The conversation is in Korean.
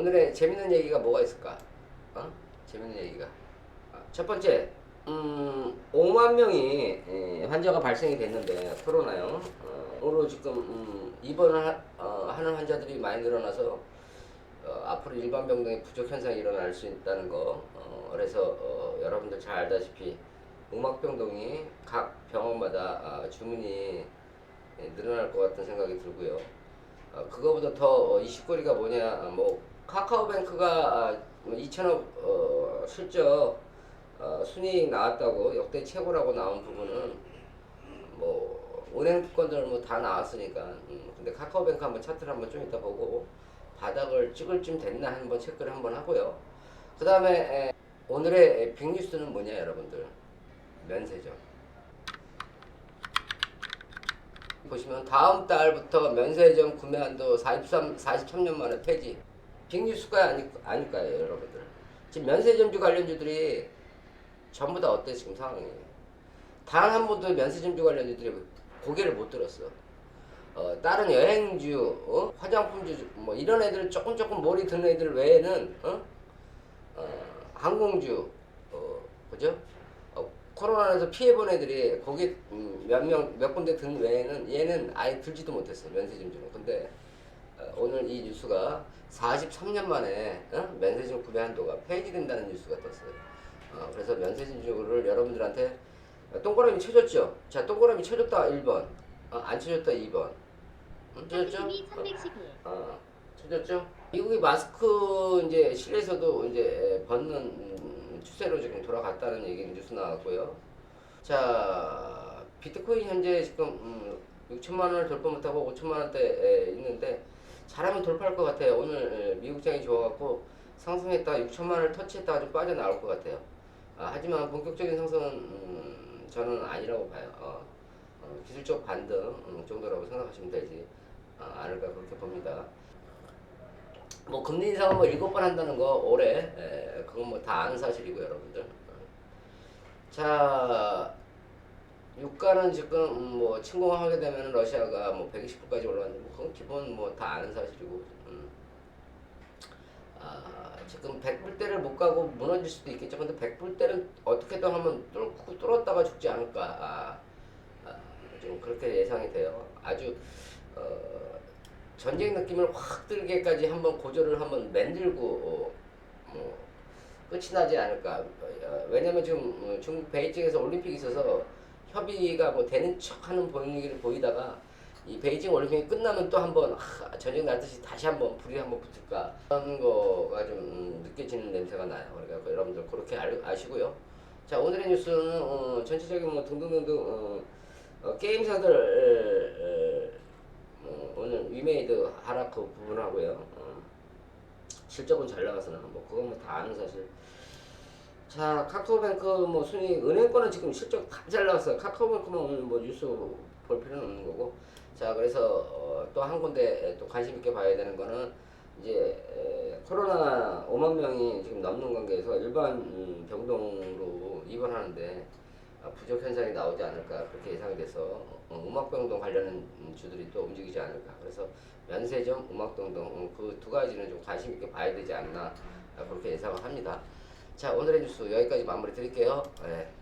오늘의 재밌는 얘기가 뭐가 있을까? 어? 재밌는 얘기가. 아, 첫 번째, 음, 5만 명이 예, 환자가 발생이 됐는데 코로나요. 어, 오늘 지금 음, 입원을 하, 어, 하는 환자들이 많이 늘어나서 어, 앞으로 일반 병동에 부족 현상이 일어날 수 있다는 거. 어, 그래서 어, 여러분들 잘 알다시피 음악병동이 각 병원마다 아, 주문이 예, 늘어날 것 같은 생각이 들고요. 어, 그거보다 더 어, 이슈거리가 뭐냐, 아, 뭐 카카오뱅크가 아, 2천억 어, 실적 어, 순이익 나왔다고 역대 최고라고 나온 부분은 뭐 은행 특권들 뭐 다 나왔으니까 음, 근데 카카오뱅크 한번 차트를 한번 좀 이따 보고 바닥을 찍을 쯤 됐나 한번 체크를 한번 하고요. 그 다음에 오늘의 빅뉴스는 뭐냐 여러분들 면세점. 보시면 다음 달부터 면세점 구매 한도 43, 43년 만에 폐지. 빅뉴스가 아니, 아닐까요, 여러분들? 지금 면세점주 관련주들이 전부 다 어때 지금 상황이? 단한 번도 면세점주 관련주들이 고개를 못 들었어. 어, 다른 여행주, 어? 화장품주, 뭐 이런 애들 조금 조금 몰이 드는 애들 외에는 어? 어, 항공주, 어, 그죠? 어, 코로나에서 피해본 애들이 거기 음, 몇 명, 몇 군데 든 외에는 얘는 아예 들지도 못했어, 면세점주는. 근데 어, 오늘 이 뉴스가 43년 만에 어? 면세점 구매 한도가 폐지된다는 뉴스가 떴어요. 어, 그래서 면세점주를 여러분들한테 동그라미 쳐줬죠? 자, 동그라미 쳐줬다 1번, 어, 안 쳐줬다 2번. 응, 쳐줬죠? 311. 어, 찾았죠? 미국이 마스크 이제 실내에서도 이제 벗는 음, 추세로 지금 돌아갔다는 얘기 뉴스 나왔고요. 자, 비트코인 현재 지금 음, 6천만 원을 돌파 못하고 5천만 원대에 있는데 잘하면 돌파할 것 같아요. 오늘 에, 미국장이 좋아갖고 상승했다가 6천만 원을 터치했다가 좀 빠져나올 것 같아요. 아, 하지만 본격적인 상승은 음, 저는 아니라고 봐요. 어, 어, 기술적 반등 음, 정도라고 생각하시면 되지 어, 않을까 그렇게 봅니다. 뭐 금리 인상은 뭐 일곱 번 한다는 거 올해 에, 그건 뭐 다 아는 사실이고 여러분들. 자 유가는 지금 음, 뭐 침공하게 되면 러시아가 뭐 120불까지 올라왔는데 뭐 그건 기본 뭐 다 아는 사실이고. 음. 아 지금 100불대를 못 가고 무너질 수도 있겠죠. 근데 100불대는 어떻게든 하면 뚫고 뚫었다가 죽지 않을까. 아, 아, 좀 그렇게 예상이 돼요. 아주 어, 전쟁 느낌을 확 들게까지 한번 고조를 한번 만들고 어, 뭐 끝이 나지 않을까. 어, 왜냐면 지금 어, 중국 베이징에서 올림픽이 있어서 협의가 뭐 되는 척하는 분위기를 보이다가 이 베이징 올림픽이 끝나면 또 한번 아, 전쟁 날듯이 다시 한번 불이 한번 붙을까 그런 거가 좀 음, 느껴지는 냄새가 나요. 그러니까 여러분들 그렇게 알, 아시고요. 자 오늘의 뉴스는 어, 전체적인 뭐 등등등등 어, 어, 게임사들 에, 에, 어, 오늘 위메이드 하락 그 부분하고요. 어, 실적은 잘 나가서는 뭐 그건 뭐 다 아는 사실. 자 카카오뱅크 뭐 순위 은행권은 지금 실적 다잘 나왔어요. 카카오뱅크만 오늘 뭐 뉴스 볼 필요는 없는 거고. 자 그래서 어, 또한 군데 또 관심 있게 봐야 되는 거는 이제 에, 코로나 5만 명이 지금 넘는 관계에서 일반 음, 병동으로 입원하는데 아, 부족 현상이 나오지 않을까 그렇게 예상이 돼서 어, 음악병동 관련한 음, 주들이 또 움직이지 않을까 그래서 면세점, 음악병동 그두 가지는 좀 관심 있게 봐야 되지 않나 아, 그렇게 예상을 합니다. 자 오늘의 뉴스 여기까지 마무리 드릴게요. 예.